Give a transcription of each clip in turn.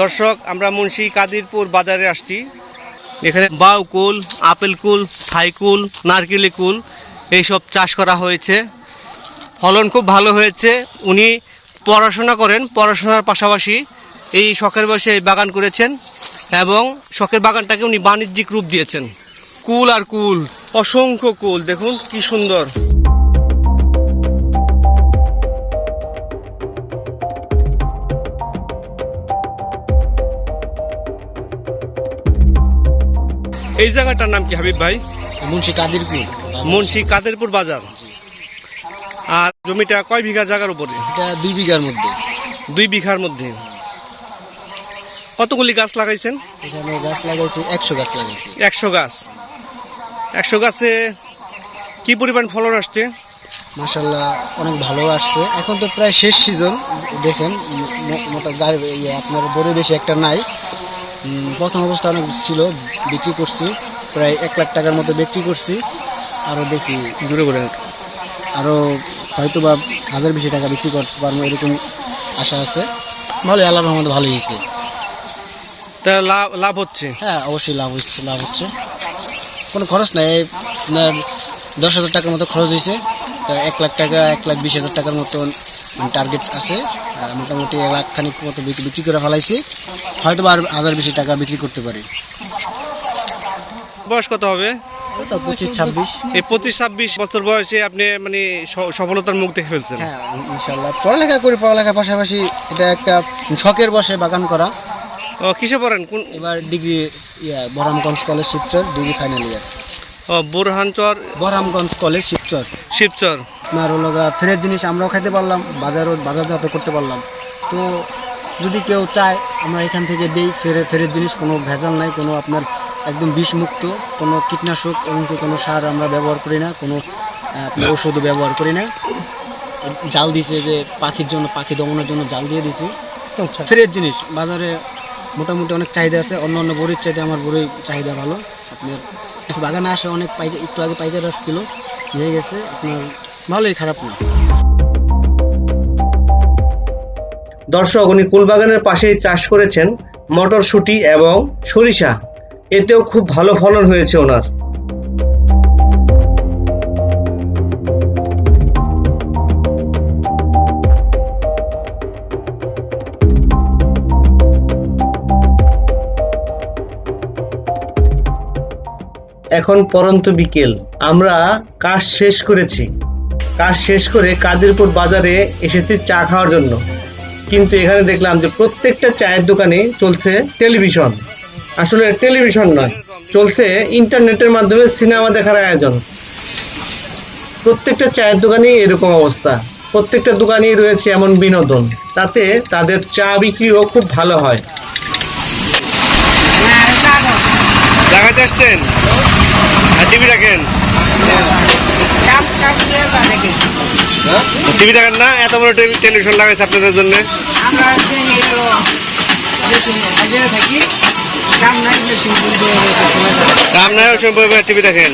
দর্শক, আমরা মুন্সি কাদিরপুর বাজারে আসছি। এখানে বাউ কুল, আপেল কুল, থাই কুল, নারকেলি কুল, এইসব চাষ করা হয়েছে। ফলন খুব ভালো হয়েছে। উনি পড়াশোনা করেন, পড়াশোনার পাশাপাশি এই শখের বয়সে এই বাগান করেছেন এবং শখের বাগানটাকে উনি বাণিজ্যিক রূপ দিয়েছেন। কুল আর কুল, অসংখ্য কুল, দেখুন কি সুন্দর। এই জায়গাটার নাম কি হাবিব ভাই? মুন্সি কাদিরপুর। মুন্সি কাদেরপুর বাজার। আর জমিটা কয় বিঘা জায়গার উপরে? এটা দুই বিঘার মধ্যে। দুই বিঘার মধ্যে। কতগুলি গাছ লাগাইছেন? এখানে গাছ লাগাইছে একশো গাছ লাগাইছে। একশো গাছ। একশো গাছে কি পরিমাণ ফলন আসছে? মাসাল্লাহ অনেক ভালো আসছে। এখন তো প্রায় শেষ সিজন দেখেন মোটা ইয়ে আপনার বড় বেশি একটা নাই। প্রথম অবস্থা অনেক ছিল বিক্রি করছি প্রায় এক লাখ টাকার মতো বিক্রি করছি আরও দেখি দূরে করে। আরও হয়তো বা হাজার বেশি টাকা বিক্রি করতে পারব এরকম আশা আছে। ভালো আল্লাহ রহমতে ভালো হয়েছে। তা লাভ লাভ হচ্ছে? হ্যাঁ অবশ্যই লাভ হচ্ছে লাভ হচ্ছে। কোনো খরচ নাই আপনার দশ হাজার টাকার মতো খরচ হয়েছে তো এক লাখ টাকা এক লাখ বিশ হাজার টাকার মতন টার্গেট আছে মোটামুটি এক লাখ খানিক মতো বিক্রি করে ফেলাইছি। হয়তো বা আর হাজার বেশি টাকা বিক্রি করতে পারি। বয়স কত হবে? পঁচিশ ছাব্বিশ। এই পঁচিশ ছাব্বিশ বছর বয়সে আপনি মানে সফলতার মুখ দেখে ফেলছেন। হ্যাঁ ইনশাল্লাহ পড়ালেখা করি পড়ালেখার পাশাপাশি এটা একটা শখের বসে বাগান করা। ও কিসে পড়েন? কোন এবার ডিগ্রি ইয়া Bahramganj college Shibchar degree final year. ও বুরহানচর বহরামগঞ্জ কলেজ শিবচর। শিবচর। আপনার হলো গা ফ্রেশ জিনিস আমরাও খাইতে পারলাম বাজারও বাজারজাত করতে পারলাম। তো যদি কেউ চায় আমরা এখান থেকে দেই ফেরে ফেরের জিনিস কোনো ভেজাল নাই কোনো আপনার একদম বিষমুক্ত কোনো কীটনাশক এমনকি কোনো সার আমরা ব্যবহার করি না কোনো ওষুধও ব্যবহার করি না। জাল দিছে যে পাখির জন্য পাখি দমনের জন্য জাল দিয়ে দিছি। ফ্রেশ জিনিস বাজারে মোটামুটি অনেক চাহিদা আছে অন্য অন্য বড়ির চাইতে আমার বড়ির চাহিদা ভালো। আপনার বাগানে আসে অনেক পাইকার একটু আগে পাইকার আসছিল নিয়ে গেছে আপনার ভালোই খারাপ না। দর্শক, উনি কুলবাগানের পাশেই চাষ করেছেন মটরশুঁটি এবং সরিষা। এতেও খুব ভালো ফলন হয়েছে ওনার। এখন পরন্ত বিকেল। আমরা কাজ শেষ করেছি। কাজ শেষ করে কাদিরপুর বাজারে এসেছি চা খাওয়ার জন্য। কিন্তু এখানে দেখলাম যে প্রত্যেকটা চায়ের দোকানে চলছে টেলিভিশন। আসলে টেলিভিশন নয়, চলছে ইন্টারনেটের মাধ্যমে সিনেমা দেখার আয়োজন। প্রত্যেকটা চায়ের দোকানেই এরকম অবস্থা। প্রত্যেকটা দোকানেই রয়েছে এমন বিনোদন, তাতে তাদের চা বিক্রিও খুব ভালো হয়। টিভি টিভি দেখেন না? এত বড় টেলিভিশন লাগাইছে আপনাদের জন্য। টিভি দেখেন।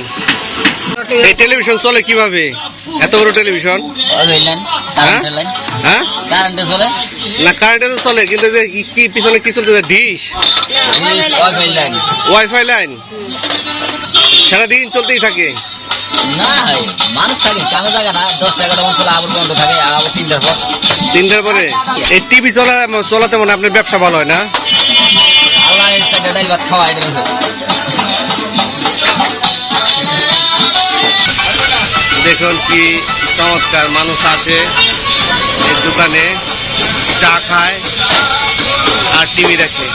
এই টেলিভিশন চলে কীভাবে? এত বড় টেলিভিশন? হ্যাঁ? হ্যাঁ? না কারেন্টে তো চলে কিন্তু কি- কি পিছনে কি চলতেছে ডিশ ওয়াইফাই লাইন সারাদিন চলতেই থাকে। না মানুষ থাকে কামে জায়গা না? দশ এগারো মন চলে আবার বন্ধ থাকে আবার তিনটার পর। তিনটার পরে? এই টিভি চলা চলাতে মানে আপনার ব্যবসা ভালো হয় না? আল্লাহ সাইডে ডাইল ভাত খাওয়া এটা দেখুন কি চমৎকার মানুষ আসে এই দোকানে চা খায় আর টিভি দেখে।